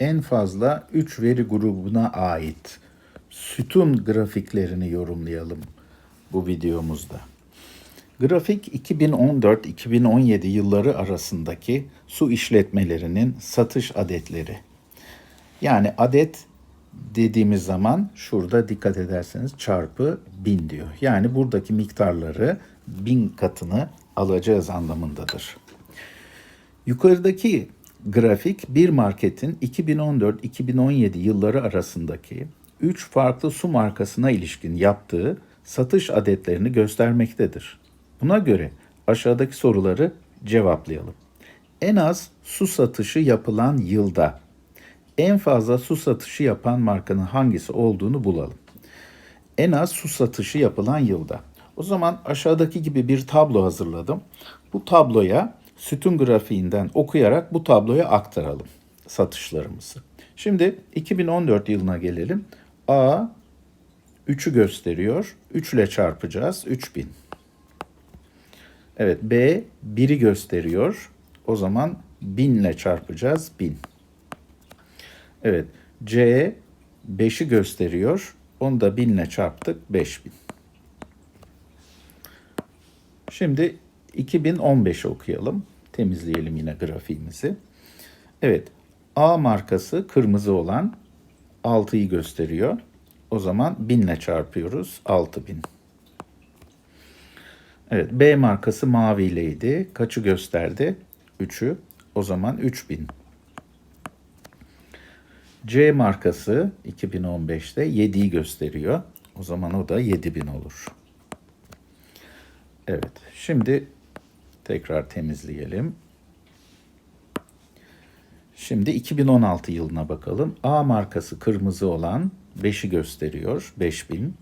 en fazla 3 veri grubuna ait sütun grafiklerini yorumlayalım bu videomuzda. Grafik 2014-2017 yılları arasındaki su işletmelerinin satış adetleri. Yani adet dediğimiz zaman şurada dikkat ederseniz çarpı bin diyor. Yani buradaki miktarları bin katını alacağız anlamındadır. Yukarıdaki grafik bir marketin 2014-2017 yılları arasındaki 3 farklı su markasına ilişkin yaptığı satış adetlerini göstermektedir. Buna göre aşağıdaki soruları cevaplayalım. En az su satışı yapılan yılda en fazla su satışı yapan markanın hangisi olduğunu bulalım. En az su satışı yapılan yılda. O zaman aşağıdaki gibi bir tablo hazırladım. Bu tabloya sütun grafiğinden okuyarak bu tabloya aktaralım satışlarımızı. Şimdi 2014 yılına gelelim. A 3'ü gösteriyor. 3 ile çarpacağız. 3000. Evet B 1'i gösteriyor. O zaman 1000 ile çarpacağız. 1000. Evet C 5'i gösteriyor. Onu da 1000 ile çarptık. 5000. Şimdi 2015'i okuyalım. Temizleyelim yine grafiğimizi. Evet. A markası kırmızı olan 6'yı gösteriyor. O zaman 1000 ile çarpıyoruz. 6000. Evet. B markası mavileydi. Kaçı gösterdi? 3'ü. O zaman 3000. C markası 2015'te 7'yi gösteriyor. O zaman o da 7000 olur. Evet. Şimdi tekrar temizleyelim. Şimdi 2016 yılına bakalım. A markası kırmızı olan 5'i gösteriyor. 5000.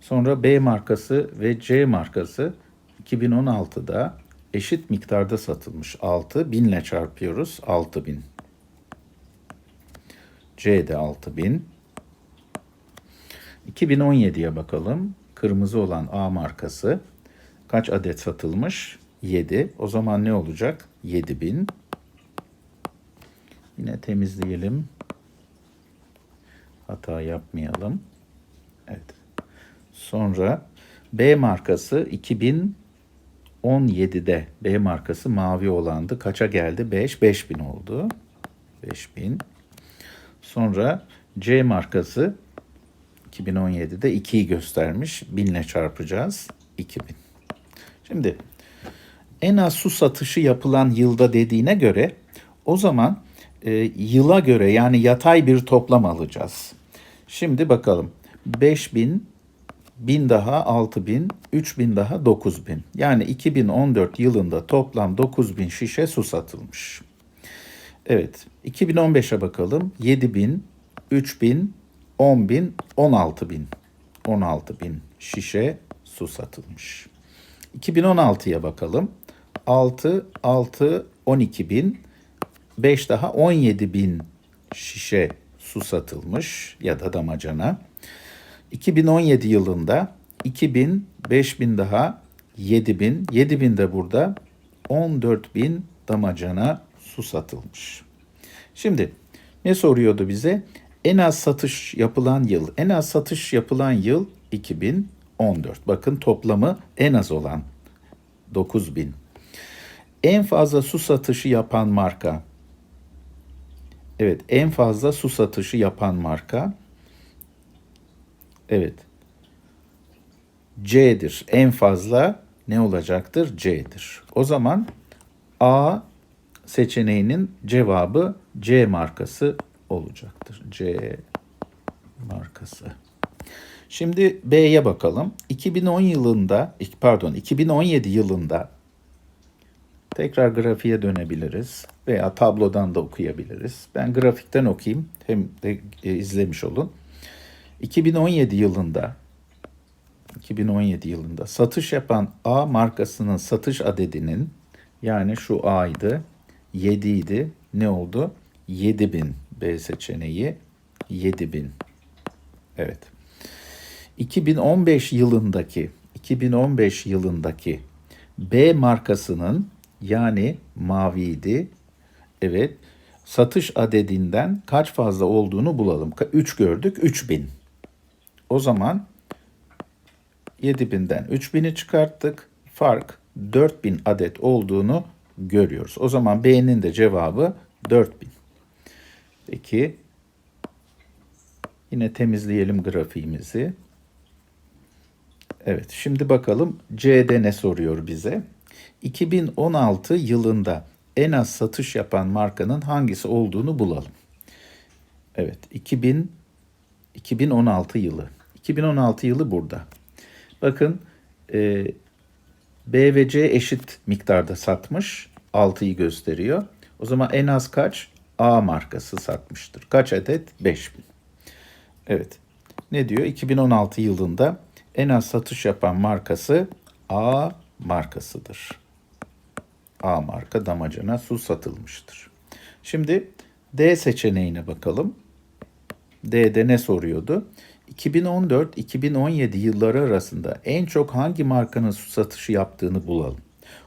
Sonra B markası ve C markası 2016'da eşit miktarda satılmış. 6 1000 ile çarpıyoruz. 6000. C de 6000. 2017'ye bakalım. Kırmızı olan A markası kaç adet satılmış? 7. O zaman ne olacak? 7000. Yine temizleyelim. Hata yapmayalım. Evet. Sonra B markası 2017'de B markası mavi olandı. Kaça geldi? 5. 5000 oldu. 5000. Sonra C markası 2017'de 2'yi göstermiş. 1000 ile çarpacağız. 2000. Şimdi en az su satışı yapılan yılda dediğine göre o zaman e, yıla göre yani yatay bir toplam alacağız. Şimdi bakalım. 5000 1000 daha 6000, 3000 daha 9000. Yani 2014 yılında toplam 9000 şişe su satılmış. Evet, 2015'e bakalım. 7000, 3000, 10.000, 16.000. 16.000 şişe su satılmış. 2016'ya bakalım. 6, 6, 12.000, 5 daha 17.000 şişe su satılmış ya da damacana. 2017 yılında 2000, 5000 daha 7000, 7000 de burada 14000 damacana su satılmış. Şimdi ne soruyordu bize? En az satış yapılan yıl. En az satış yapılan yıl 2014. Bakın toplamı en az olan 9000. En fazla su satışı yapan marka. Evet, en fazla su satışı yapan marka. Evet. C'dir. En fazla ne olacaktır? C'dir. O zaman A seçeneğinin cevabı C markası olacaktır. C markası. Şimdi B'ye bakalım. 2010 yılında, pardon 2017 yılında tekrar grafiğe dönebiliriz veya tablodan da okuyabiliriz. Ben grafikten okuyayım hem de e, izlemiş olun. 2017 yılında 2017 yılında satış yapan A markasının satış adedinin yani şu A'ydı 7 idi. Ne oldu? 7000 B seçeneği 7000. Evet. 2015 yılındaki 2015 yılındaki B markasının yani maviydi Evet. Satış adedinden kaç fazla olduğunu bulalım. 3 gördük. 3000. O zaman 7000'den 3000'i çıkarttık. Fark 4000 adet olduğunu görüyoruz. O zaman B'nin de cevabı 4000. Peki yine temizleyelim grafiğimizi. Evet, şimdi bakalım C'de ne soruyor bize? 2016 yılında en az satış yapan markanın hangisi olduğunu bulalım. Evet, 2000 2016 yılı. 2016 yılı burada. Bakın e, B ve C eşit miktarda satmış. 6'yı gösteriyor. O zaman en az kaç? A markası satmıştır. Kaç adet? 5000. Evet. Ne diyor? 2016 yılında en az satış yapan markası A markasıdır. A marka damacana su satılmıştır. Şimdi D seçeneğine bakalım. D'de ne soruyordu? 2014-2017 yılları arasında en çok hangi markanın su satışı yaptığını bulalım.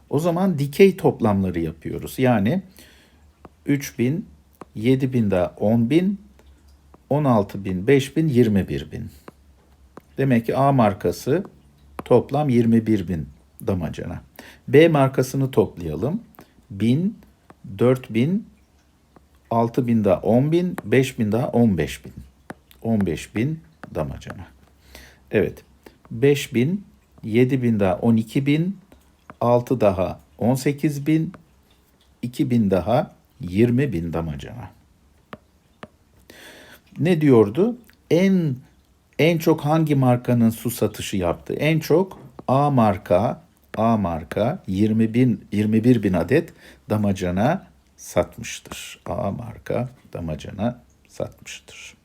O zaman dikey toplamları yapıyoruz. Yani 3000, 7000 daha 10000, 16000, 5000, 21000. Demek ki A markası toplam 21000 damacana. B markasını toplayalım. 1000, 4000, 6000 daha 10000, 5000 daha 15000. 15000 damacana. Evet. 5000, 7000 daha 12000, 6 daha 18000, 2000 daha 20000 damacana. Ne diyordu? En en çok hangi markanın su satışı yaptı? En çok A marka A marka 20 bin 21 bin adet damacana satmıştır. A marka damacana satmıştır.